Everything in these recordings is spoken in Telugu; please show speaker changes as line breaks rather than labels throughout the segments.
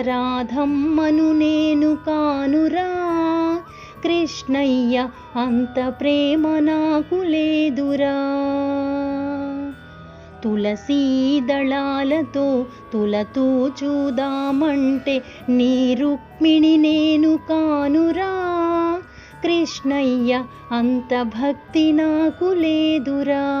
రాధమ్మను నేను కానురా. కృష్ణయ్య అంత ప్రేమ నాకు లేదురా. తులసీ దళాలతో తులతూ చూదామంటే నీ రుక్మిణి నేను కానురా. కృష్ణయ్య అంత భక్తి నాకు లేదురా.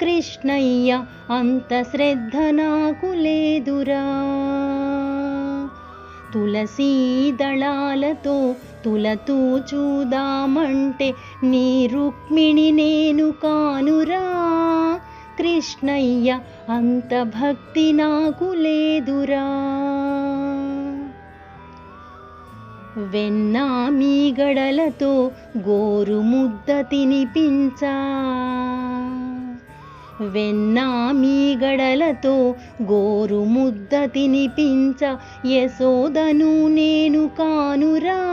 కృష్ణయ్య అంత శ్రద్ధ నాకు లేదురా. తులసీ దళాలతో తులతూ చూదామంటే నీ రుక్మిణి నేను కానురా. కృష్ణయ్య అంత భక్తి నాకు లేదురా. వెన్నా మీ గడలతో గోరు ముద్ద తినిపించా. వెన్నా మీ గడలతో గోరు ముద్ద తినిపించ యశోదను నేను కానురా.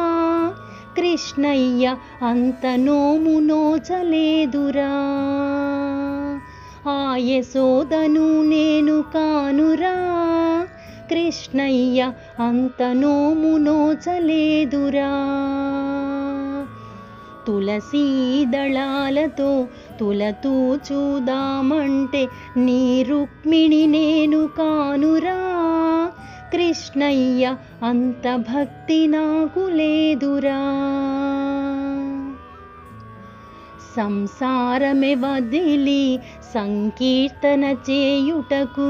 కృష్ణయ్య అంత నోము నోచలేదురా. ఆ యశోదను నేను కానురా. కృష్ణయ్య అంత నోము నోచలేదురా. తులసీ దళాలతో తులతూ చూదామంటే నీ రుక్మిణి నేను కానురా. కృష్ణయ్య అంత భక్తి నాకు లేదురా. సంసారమే వదిలి సంకీర్తన చేయుటకు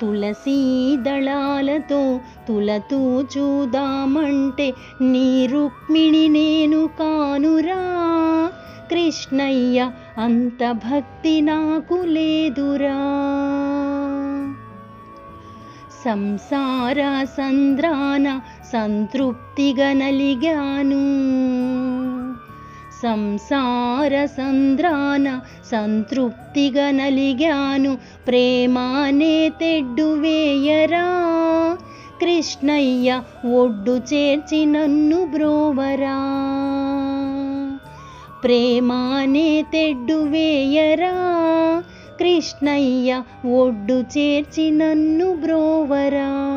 తులసీ దళాలతో తులతూ చూదామంటే నీ రుక్మిణి నేను కానురా. కృష్ణయ్య అంత భక్తి నాకు లేదురా. సంసార సంద్రాన సంతృప్తిగా నలిగాను. సంసార సంద్రాన సంతృప్తిగా నలిగాను. ప్రేమానే తెడ్డు వేయరా. కృష్ణయ్య ఒడ్డు చేర్చి నన్ను బ్రోవరా. ప్రేమానే తెడ్డు వేయరా. కృష్ణయ్య ఒడ్డు చేర్చి నన్ను బ్రోవరా.